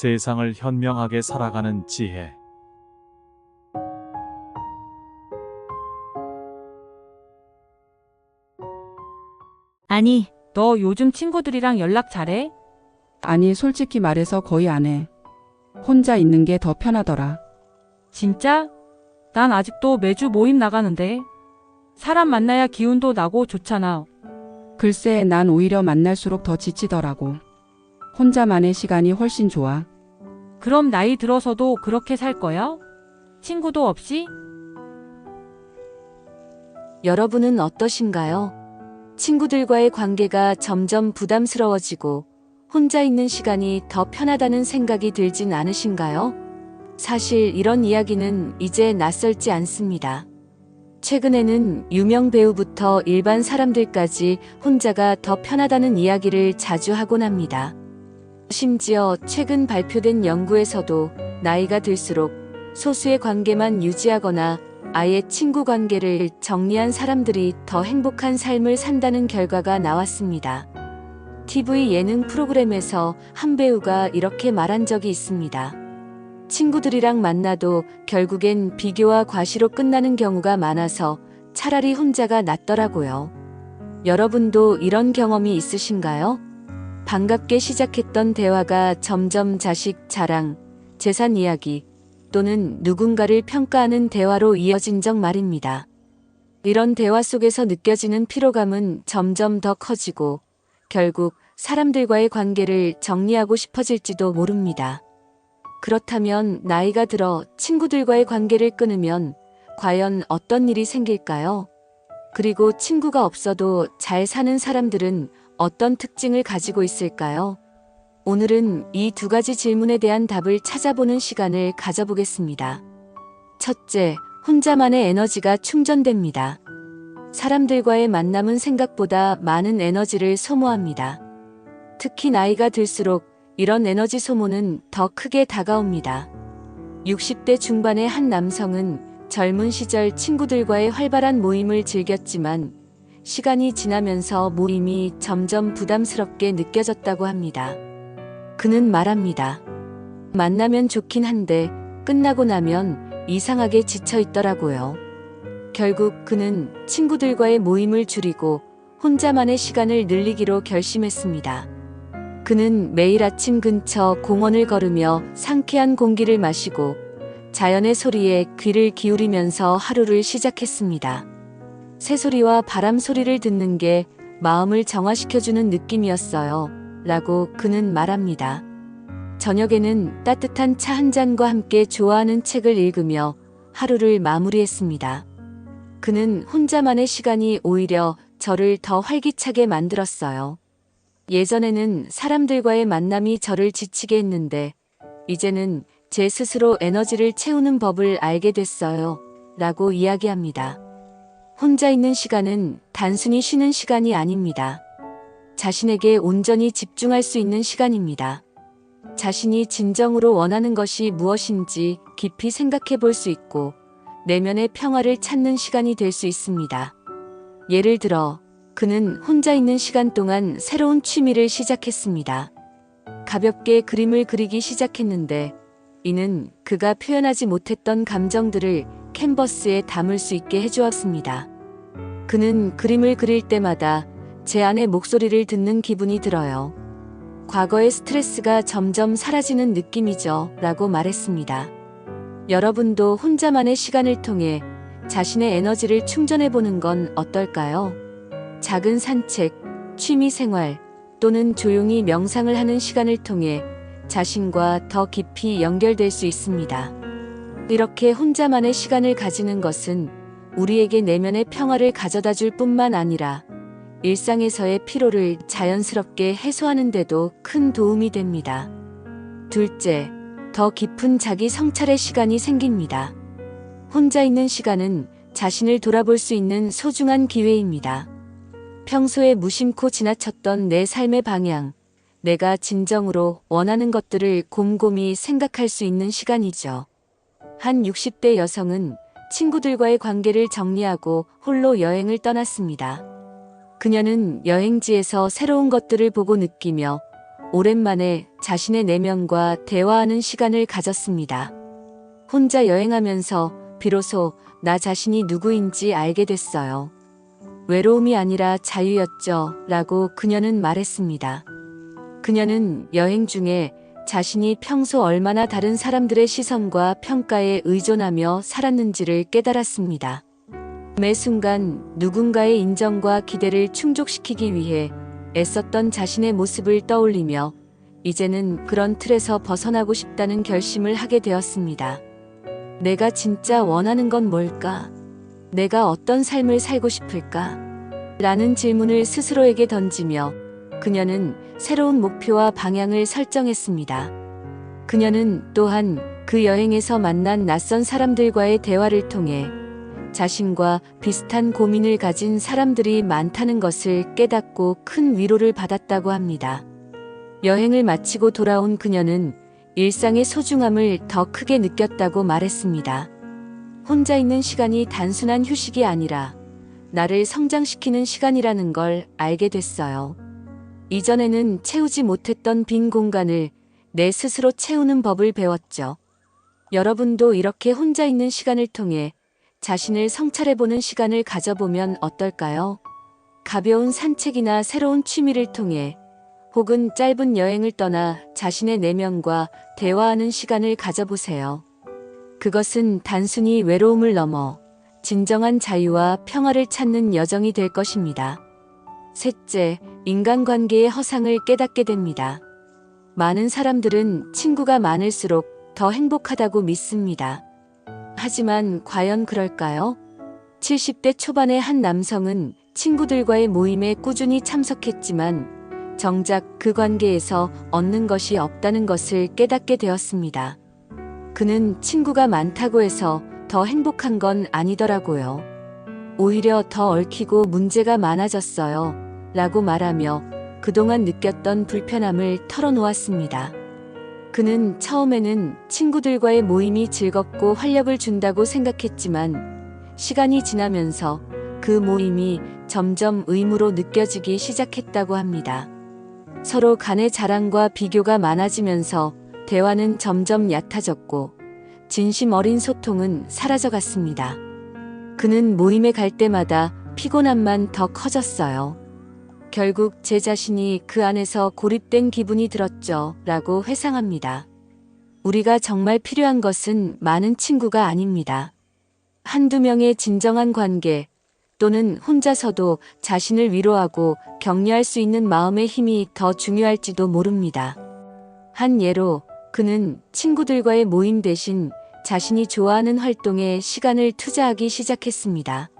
세상을 현명하게 살아가는 지혜. 아니, 너 요즘 친구들이랑 연락 잘해? 아니, 솔직히 말해서 거의 안 해. 혼자 있는 게 더 편하더라. 진짜? 난 아직도 매주 모임 나가는데. 사람 만나야 기운도 나고 좋잖아. 글쎄, 난 오히려 만날수록 더 지치더라고. 혼자만의 시간이 훨씬 좋아. 그럼 나이 들어서도 그렇게 살 거야? 친구도 없이? 여러분은 어떠신가요? 친구들과의 관계가 점점 부담스러워지고 혼자 있는 시간이 더 편하다는 생각이 들진 않으신가요? 사실 이런 이야기는 이제 낯설지 않습니다. 최근에는 유명 배우부터 일반 사람들까지 혼자가 더 편하다는 이야기를 자주 하곤 합니다. 심지어 최근 발표된 연구에서도 나이가 들수록 소수의 관계만 유지하거나 아예 친구 관계를 정리한 사람들이 더 행복한 삶을 산다는 결과가 나왔습니다. TV 예능 프로그램에서 한 배우가 이렇게 말한 적이 있습니다. 친구들이랑 만나도 결국엔 비교와 과시로 끝나는 경우가 많아서 차라리 혼자가 낫더라고요. 여러분도 이런 경험이 있으신가요? 반갑게 시작했던 대화가 점점 자식 자랑, 재산 이야기, 또는 누군가를 평가하는 대화로 이어진 적 말입니다. 이런 대화 속에서 느껴지는 피로감은 점점 더 커지고 결국 사람들과의 관계를 정리하고 싶어질지도 모릅니다. 그렇다면 나이가 들어 친구들과의 관계를 끊으면 과연 어떤 일이 생길까요? 그리고 친구가 없어도 잘 사는 사람들은 어떤 특징을 가지고 있을까요? 오늘은 이 두 가지 질문에 대한 답을 찾아보는 시간을 가져보겠습니다. 첫째, 혼자만의 에너지가 충전됩니다. 사람들과의 만남은 생각보다 많은 에너지를 소모합니다. 특히 나이가 들수록 이런 에너지 소모는 더 크게 다가옵니다. 60대 중반의 한 남성은 젊은 시절 친구들과의 활발한 모임을 즐겼지만 시간이 지나면서 모임이 점점 부담스럽게 느껴졌다고 합니다. 그는 말합니다. 만나면 좋긴 한데 끝나고 나면 이상하게 지쳐 있더라고요. 결국 그는 친구들과의 모임을 줄이고 혼자만의 시간을 늘리기로 결심했습니다. 그는 매일 아침 근처 공원을 걸으며 상쾌한 공기를 마시고 자연의 소리에 귀를 기울이면서 하루를 시작했습니다. 새소리와 바람 소리를 듣는 게 마음을 정화시켜주는 느낌이었어요. 라고 그는 말합니다. 저녁에는 따뜻한 차 한 잔과 함께 좋아하는 책을 읽으며 하루를 마무리했습니다. 그는 혼자만의 시간이 오히려 저를 더 활기차게 만들었어요. 예전에는 사람들과의 만남이 저를 지치게 했는데, 이제는 제 스스로 에너지를 채우는 법을 알게 됐어요. 라고 이야기합니다. 혼자 있는 시간은 단순히 쉬는 시간이 아닙니다. 자신에게 온전히 집중할 수 있는 시간입니다. 자신이 진정으로 원하는 것이 무엇인지 깊이 생각해 볼 수 있고 내면의 평화를 찾는 시간이 될 수 있습니다. 예를 들어, 그는 혼자 있는 시간 동안 새로운 취미를 시작했습니다. 가볍게 그림을 그리기 시작했는데 이는 그가 표현하지 못했던 감정들을 캔버스에 담을 수 있게 해주었습니다. 그는 그림을 그릴 때마다 제 안의 목소리를 듣는 기분이 들어요. 과거의 스트레스가 점점 사라지는 느낌이죠. 라고 말했습니다. 여러분도 혼자만의 시간을 통해 자신의 에너지를 충전해 보는 건 어떨까요? 작은 산책, 취미 생활 또는 조용히 명상을 하는 시간을 통해 자신과 더 깊이 연결될 수 있습니다. 이렇게 혼자만의 시간을 가지는 것은 우리에게 내면의 평화를 가져다 줄 뿐만 아니라 일상에서의 피로를 자연스럽게 해소하는 데도 큰 도움이 됩니다. 둘째, 더 깊은 자기 성찰의 시간이 생깁니다. 혼자 있는 시간은 자신을 돌아볼 수 있는 소중한 기회입니다. 평소에 무심코 지나쳤던 내 삶의 방향, 내가 진정으로 원하는 것들을 곰곰이 생각할 수 있는 시간이죠. 한 60대 여성은 친구들과의 관계를 정리하고 홀로 여행을 떠났습니다. 그녀는 여행지에서 새로운 것들을 보고 느끼며 오랜만에 자신의 내면과 대화하는 시간을 가졌습니다. 혼자 여행하면서 비로소 나 자신이 누구인지 알게 됐어요. 외로움이 아니라 자유였죠. 라고 그녀는 말했습니다. 그녀는 여행 중에 자신이 평소 얼마나 다른 사람들의 시선과 평가에 의존하며 살았는지를 깨달았습니다. 매 순간 누군가의 인정과 기대를 충족시키기 위해 애썼던 자신의 모습을 떠올리며 이제는 그런 틀에서 벗어나고 싶다는 결심을 하게 되었습니다. 내가 진짜 원하는 건 뭘까? 내가 어떤 삶을 살고 싶을까? 라는 질문을 스스로에게 던지며 그녀는 새로운 목표와 방향을 설정했습니다. 그녀는 또한 그 여행에서 만난 낯선 사람들과의 대화를 통해 자신과 비슷한 고민을 가진 사람들이 많다는 것을 깨닫고 큰 위로를 받았다고 합니다. 여행을 마치고 돌아온 그녀는 일상의 소중함을 더 크게 느꼈다고 말했습니다. 혼자 있는 시간이 단순한 휴식이 아니라 나를 성장시키는 시간이라는 걸 알게 됐어요. 이전에는 채우지 못했던 빈 공간을 내 스스로 채우는 법을 배웠죠. 여러분도 이렇게 혼자 있는 시간을 통해 자신을 성찰해보는 시간을 가져보면 어떨까요? 가벼운 산책이나 새로운 취미를 통해 혹은 짧은 여행을 떠나 자신의 내면과 대화하는 시간을 가져보세요. 그것은 단순히 외로움을 넘어 진정한 자유와 평화를 찾는 여정이 될 것입니다. 셋째, 인간관계의 허상을 깨닫게 됩니다. 많은 사람들은 친구가 많을수록 더 행복하다고 믿습니다. 하지만 과연 그럴까요? 70대 초반의 한 남성은 친구들과의 모임에 꾸준히 참석했지만 정작 그 관계에서 얻는 것이 없다는 것을 깨닫게 되었습니다. 그는 친구가 많다고 해서 더 행복한 건 아니더라고요. 오히려 더 얽히고 문제가 많아졌어요. 라고 말하며 그동안 느꼈던 불편함을 털어놓았습니다. 그는 처음에는 친구들과의 모임이 즐겁고 활력을 준다고 생각했지만 시간이 지나면서 그 모임이 점점 의무로 느껴지기 시작했다고 합니다. 서로 간의 자랑과 비교가 많아지면서 대화는 점점 얕아졌고 진심 어린 소통은 사라져갔습니다. 그는 모임에 갈 때마다 피곤함만 더 커졌어요. 결국 제 자신이 그 안에서 고립된 기분이 들었죠. 라고 회상합니다. 우리가 정말 필요한 것은 많은 친구가 아닙니다. 한두 명의 진정한 관계 또는 혼자서도 자신을 위로하고 격려할 수 있는 마음의 힘이 더 중요할지도 모릅니다. 한 예로 그는 친구들과의 모임 대신 자신이 좋아하는 활동에 시간을 투자하기 시작했습니다.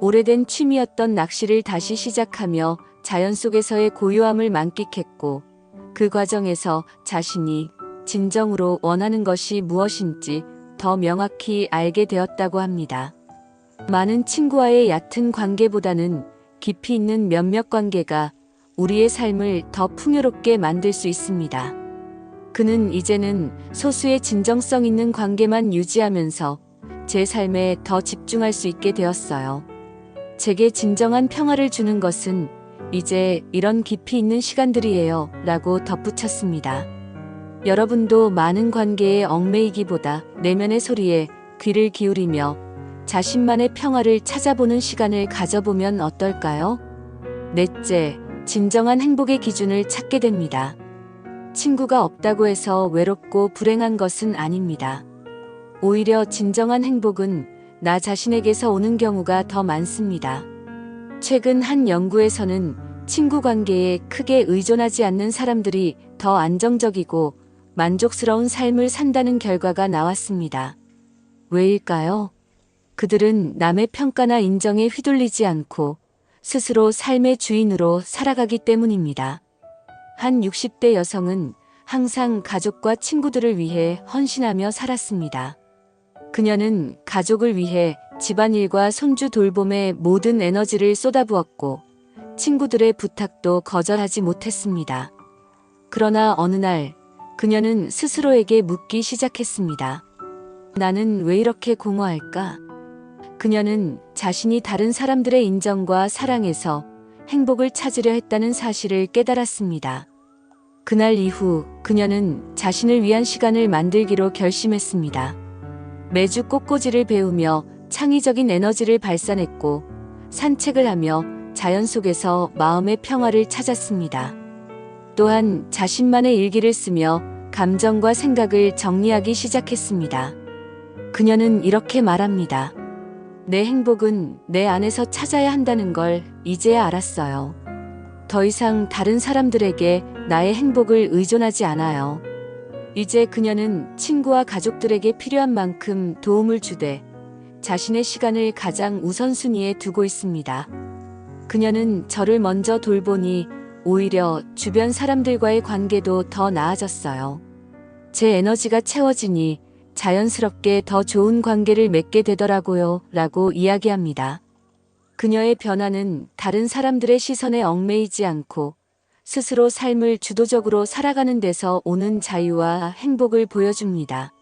오래된 취미였던 낚시를 다시 시작하며 자연 속에서의 고요함을 만끽했고 그 과정에서 자신이 진정으로 원하는 것이 무엇인지 더 명확히 알게 되었다고 합니다. 많은 친구와의 얕은 관계보다는 깊이 있는 몇몇 관계가 우리의 삶을 더 풍요롭게 만들 수 있습니다. 그는 이제는 소수의 진정성 있는 관계만 유지하면서 제 삶에 더 집중할 수 있게 되었어요. 제게 진정한 평화를 주는 것은 이제 이런 깊이 있는 시간들이에요. 라고 덧붙였습니다. 여러분도 많은 관계에 얽매이기보다 내면의 소리에 귀를 기울이며 자신만의 평화를 찾아보는 시간을 가져보면 어떨까요? 넷째, 진정한 행복의 기준을 찾게 됩니다. 친구가 없다고 해서 외롭고 불행한 것은 아닙니다. 오히려 진정한 행복은 나 자신에게서 오는 경우가 더 많습니다. 최근 한 연구에서는 친구 관계에 크게 의존하지 않는 사람들이 더 안정적이고 만족스러운 삶을 산다는 결과가 나왔습니다. 왜일까요? 그들은 남의 평가나 인정에 휘둘리지 않고 스스로 삶의 주인으로 살아가기 때문입니다. 한 60대 여성은 항상 가족과 친구들을 위해 헌신하며 살았습니다. 그녀는 가족을 위해 집안일과 손주 돌봄에 모든 에너지를 쏟아부었고 친구들의 부탁도 거절하지 못했습니다. 그러나 어느 날 그녀는 스스로에게 묻기 시작했습니다. 나는 왜 이렇게 공허할까? 그녀는 자신이 다른 사람들의 인정과 사랑에서 행복을 찾으려 했다는 사실을 깨달았습니다. 그날 이후 그녀는 자신을 위한 시간을 만들기로 결심했습니다. 매주 꽃꽂이를 배우며 창의적인 에너지를 발산했고 산책을 하며 자연 속에서 마음의 평화를 찾았습니다. 또한 자신만의 일기를 쓰며 감정과 생각을 정리하기 시작했습니다. 그녀는 이렇게 말합니다. 내 행복은 내 안에서 찾아야 한다는 걸 이제야 알았어요. 더 이상 다른 사람들에게 나의 행복을 의존하지 않아요. 이제 그녀는 친구와 가족들에게 필요한 만큼 도움을 주되 자신의 시간을 가장 우선순위에 두고 있습니다. 그녀는 저를 먼저 돌보니 오히려 주변 사람들과의 관계도 더 나아졌어요. 제 에너지가 채워지니 자연스럽게 더 좋은 관계를 맺게 되더라고요. 라고 이야기합니다. 그녀의 변화는 다른 사람들의 시선에 얽매이지 않고 스스로 삶을 주도적으로 살아가는 데서 오는 자유와 행복을 보여줍니다.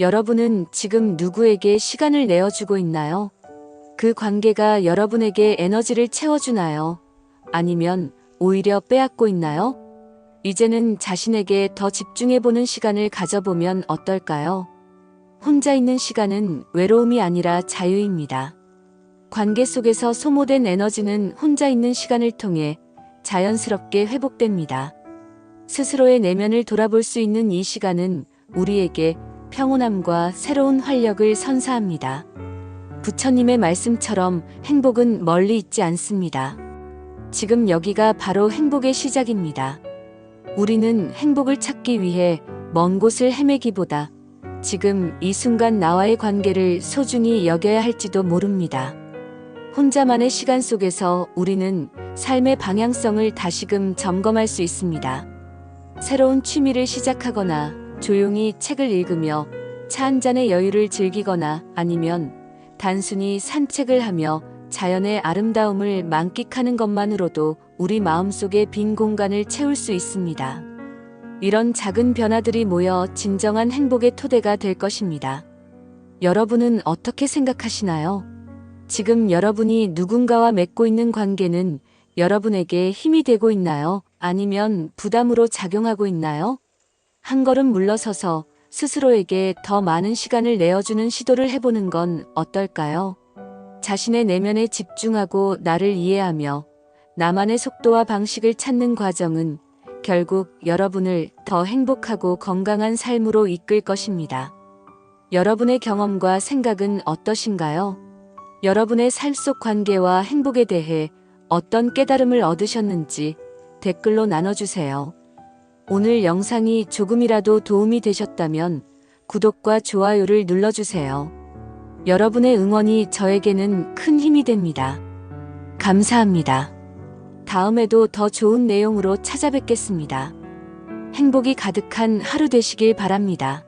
여러분은 지금 누구에게 시간을 내어주고 있나요? 그 관계가 여러분에게 에너지를 채워주나요? 아니면 오히려 빼앗고 있나요? 이제는 자신에게 더 집중해보는 시간을 가져보면 어떨까요? 혼자 있는 시간은 외로움이 아니라 자유입니다. 관계 속에서 소모된 에너지는 혼자 있는 시간을 통해 자연스럽게 회복됩니다. 스스로의 내면을 돌아볼 수 있는 이 시간은 우리에게 평온함과 새로운 활력을 선사합니다. 부처님의 말씀처럼 행복은 멀리 있지 않습니다. 지금 여기가 바로 행복의 시작입니다. 우리는 행복을 찾기 위해 먼 곳을 헤매기보다 지금 이 순간 나와의 관계를 소중히 여겨야 할지도 모릅니다. 혼자만의 시간 속에서 우리는 삶의 방향성을 다시금 점검할 수 있습니다. 새로운 취미를 시작하거나 조용히 책을 읽으며 차 한 잔의 여유를 즐기거나 아니면 단순히 산책을 하며 자연의 아름다움을 만끽하는 것만으로도 우리 마음속의 빈 공간을 채울 수 있습니다. 이런 작은 변화들이 모여 진정한 행복의 토대가 될 것입니다. 여러분은 어떻게 생각하시나요? 지금 여러분이 누군가와 맺고 있는 관계는 여러분에게 힘이 되고 있나요? 아니면 부담으로 작용하고 있나요? 한 걸음 물러서서 스스로에게 더 많은 시간을 내어주는 시도를 해보는 건 어떨까요? 자신의 내면에 집중하고 나를 이해하며 나만의 속도와 방식을 찾는 과정은 결국 여러분을 더 행복하고 건강한 삶으로 이끌 것입니다. 여러분의 경험과 생각은 어떠신가요? 여러분의 삶 속 관계와 행복에 대해 어떤 깨달음을 얻으셨는지 댓글로 나눠주세요. 오늘 영상이 조금이라도 도움이 되셨다면 구독과 좋아요를 눌러주세요. 여러분의 응원이 저에게는 큰 힘이 됩니다. 감사합니다. 다음에도 더 좋은 내용으로 찾아뵙겠습니다. 행복이 가득한 하루 되시길 바랍니다.